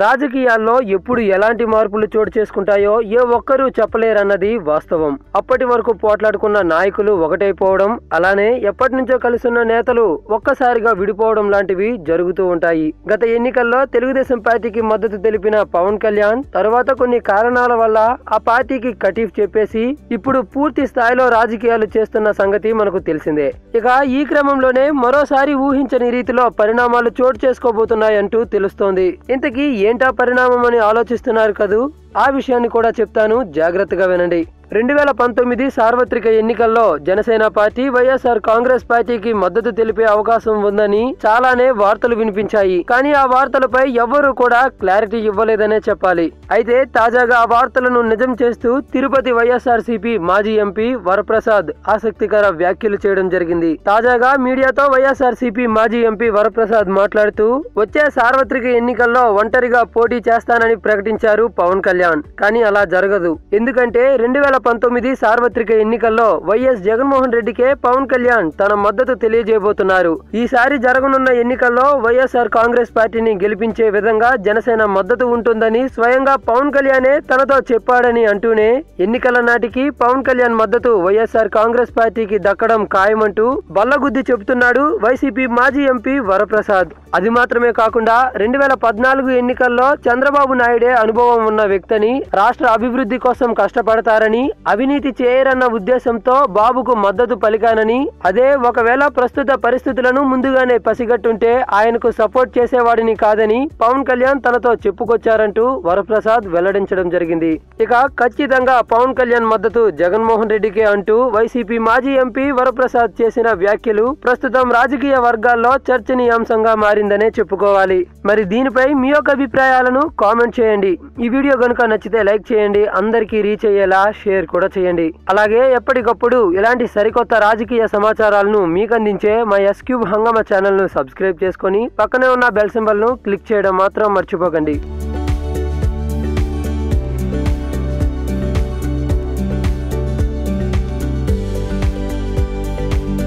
రాజకీయాల్లో ఎప్పుడు ఎలాంటి మార్పులు చోటు చేసుకుంటాయో ఏ ఒక్కరూ చెప్పలేరన్నది వాస్తవం. అప్పటి వరకు పోట్లాడుకున్న నాయకులు ఒకటైపోవడం అలానే ఎప్పటి నుంచో కలిసున్న నేతలు ఒక్కసారిగా విడిపోవడం లాంటివి జరుగుతూ ఉంటాయి. గత ఎన్నికల్లో తెలుగుదేశం పార్టీకి మద్దతు తెలిపిన పవన్ కళ్యాణ్ తరువాత కొన్ని కారణాల వల్ల ఆ పార్టీకి కటీఫ్ చెప్పేసి ఇప్పుడు పూర్తి స్థాయిలో రాజకీయాలు చేస్తున్న సంగతి మనకు తెలిసిందే. ఇక ఈ క్రమంలోనే మరోసారి ఊహించని రీతిలో పరిణామాలు చోటు చేసుకోబోతున్నాయంటూ తెలుస్తోంది. ఇంతకీ ఏంటా పరిణామం అని ఆలోచిస్తున్నారు కదూ? ఆ విషయాన్ని కూడా చెప్తాను. జాగ్రత్తగా వినండి. రెండు వేల పంతొమ్మిది సార్వత్రిక ఎన్నికల్లో జనసేన పార్టీ వైఎస్ఆర్ కాంగ్రెస్ పార్టీకి మద్దతు తెలిపే అవకాశం ఉందని చాలానే వార్తలు వినిపించాయి. కానీ ఆ వార్తలపై ఎవ్వరూ కూడా క్లారిటీ ఇవ్వలేదనే చెప్పాలి. అయితే తాజాగా ఆ వార్తలను నిజం చేస్తూ తిరుపతి వైఎస్ఆర్సీపీ మాజీ ఎంపీ వరప్రసాద్ ఆసక్తికర వ్యాఖ్యలు చేయడం జరిగింది. తాజాగా మీడియాతో వైఎస్ఆర్సీపీ మాజీ ఎంపీ వరప్రసాద్ మాట్లాడుతూ వచ్చే సార్వత్రిక ఎన్నికల్లో ఒంటరిగా పోటీ చేస్తానని ప్రకటించారు పవన్ కళ్యాణ్. కానీ అలా జరగదు. ఎందుకంటే రెండు వేల పంతొమ్మిది సార్వత్రిక ఎన్నికల్లో వైఎస్ జగన్మోహన్ రెడ్డికే పవన్ కళ్యాణ్ తన మద్దతు తెలియజేయబోతున్నారు. ఈసారి జరగనున్న ఎన్నికల్లో వైఎస్ఆర్ కాంగ్రెస్ పార్టీని గెలిపించే విధంగా జనసేన మద్దతు ఉంటుందని స్వయంగా పవన్ కళ్యాణే తనతో చెప్పాడని అంటూనే ఎన్నికల నాటికి పవన్ కళ్యాణ్ మద్దతు వైఎస్ఆర్ కాంగ్రెస్ పార్టీకి దక్కడం ఖాయమంటూ బల్లగుద్ది చెబుతున్నాడు వైసీపీ మాజీ ఎంపీ వరప్రసాద్. అది మాత్రమే కాకుండా రెండు వేల పద్నాలుగు ఎన్నికల్లో చంద్రబాబు నాయుడే అనుభవం ఉన్న వ్యక్తిని రాష్ట్ర అభివృద్ధి కోసం కష్టపడతారని అవినీతి చేయరన్న ఉద్దేశంతో బాబుకు మద్దతు పలికానని అదే ఒకవేళ ప్రస్తుత పరిస్థితులను ముందుగానే పసిగట్టుంటే ఆయనకు సపోర్ట్ చేసేవాడిని కాదని పవన్ కళ్యాణ్ తనతో చెప్పుకొచ్చారంటూ వరప్రసాద్ వెల్లడించడం జరిగింది. ఇక ఖచ్చితంగా పవన్ కళ్యాణ్ మద్దతు జగన్మోహన్ రెడ్డికే అంటూ వైసీపీ మాజీ ఎంపీ వరప్రసాద్ చేసిన వ్యాఖ్యలు ప్రస్తుతం రాజకీయ వర్గాల్లో చర్చనీయాంశంగా మారిందనే చెప్పుకోవాలి. మరి దీనిపై మీ యొక్క అభిప్రాయాలను కామెంట్ చేయండి. ఈ వీడియో కనుక నచ్చితే లైక్ చేయండి. అందరికీ రీచ్ అయ్యేలా షేర్ కూడా చేయండి. అలాగే ఎప్పటికప్పుడు ఇలాంటి సరికొత్త రాజకీయ సమాచారాలను మీకు అందించే మా ఎస్క్యూబ్ హంగమ ఛానల్ను సబ్స్క్రైబ్ చేసుకొని పక్కనే ఉన్న బెల్ సింబల్ను క్లిక్ చేయడం మాత్రం మర్చిపోకండి.